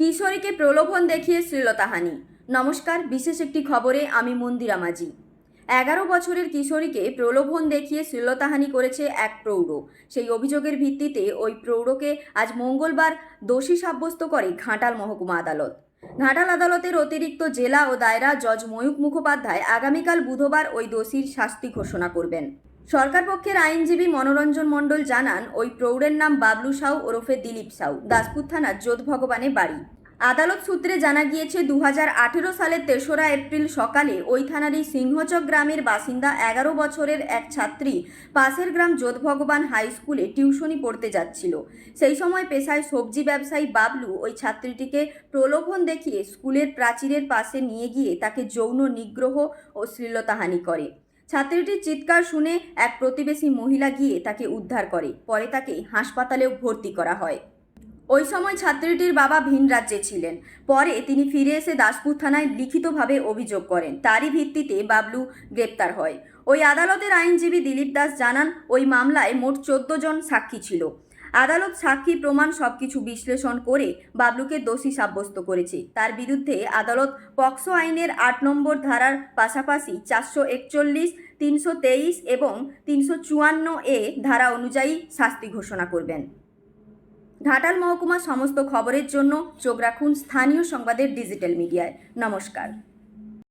কিশোরীকে প্রলোভন দেখিয়ে শ্লীলতাহানি নমস্কার, বিশেষ একটি খবরে আমি মন্দিরা মাঝি এগারো বছরের কিশোরীকে প্রলোভন দেখিয়ে শ্লীলতাহানি করেছে এক প্রৌঢ়। সেই অভিযোগের ভিত্তিতে ওই প্রৌঢ়কে আজ মঙ্গলবার দোষী সাব্যস্ত করে ঘাটাল মহকুমা আদালত। ঘাটাল আদালতের অতিরিক্ত জেলা ও দায়রা জজ ময়ূক মুখোপাধ্যায় আগামীকাল বুধবার ওই দোষীর শাস্তি ঘোষণা করবেন। সরকার পক্ষের আইনজীবী মনোরঞ্জন মণ্ডল জানান, ওই প্রৌঢ়ের নাম বাবলু সাউ, ওরফে দিলীপ সাউ, দাসপুর থানার যোধ ভগবানে বাড়ি। আদালত সূত্রে জানা গিয়েছে দু হাজার আঠেরো সালের তেসরা এপ্রিল সকালে ওই থানারই সিংহচক গ্রামের বাসিন্দা এগারো বছরের এক ছাত্রী পাশের গ্রাম যোধ ভগবান হাই স্কুলে টিউশনি পড়তে যাচ্ছিল। সেই সময় পেশায় সবজি ব্যবসায়ী বাবলু ওই ছাত্রীটিকে প্রলোভন দেখিয়ে স্কুলের প্রাচীরের পাশে নিয়ে গিয়ে তাকে যৌন নিগ্রহ ও শ্লীলতাহানি করে। ছাত্রীটির চিৎকার শুনে এক প্রতিবেশী মহিলা গিয়ে তাকে উদ্ধার করে। পরে তাকে হাসপাতালেও ভর্তি করা হয়। ওই সময় ছাত্রীটির বাবা ভিন রাজ্যে ছিলেন। পরে তিনি ফিরে এসে দাসপুর থানায় লিখিতভাবে অভিযোগ করেন। তারই ভিত্তিতে বাবলু গ্রেপ্তার হয়। ওই আদালতের আইনজীবী দিলীপ দাস জানান, ওই মামলায় মোট চোদ্দ জন সাক্ষী ছিল। আদালত সাক্ষী প্রমাণ সবকিছু বিশ্লেষণ করে বাবলুকে দোষী সাব্যস্ত করেছে। তার বিরুদ্ধে আদালত পক্সো আইনের আট নম্বর ধারার পাশাপাশি চারশো একচল্লিশ তিনশো তেইশ এবং তিনশো চুয়ান্ন এ ধারা অনুযায়ী শাস্তি ঘোষণা করবেন। ঘাটাল মহকুমা সমস্ত খবরের জন্য চোখ রাখুন স্থানীয় সংবাদের ডিজিটাল মিডিয়ায়। নমস্কার।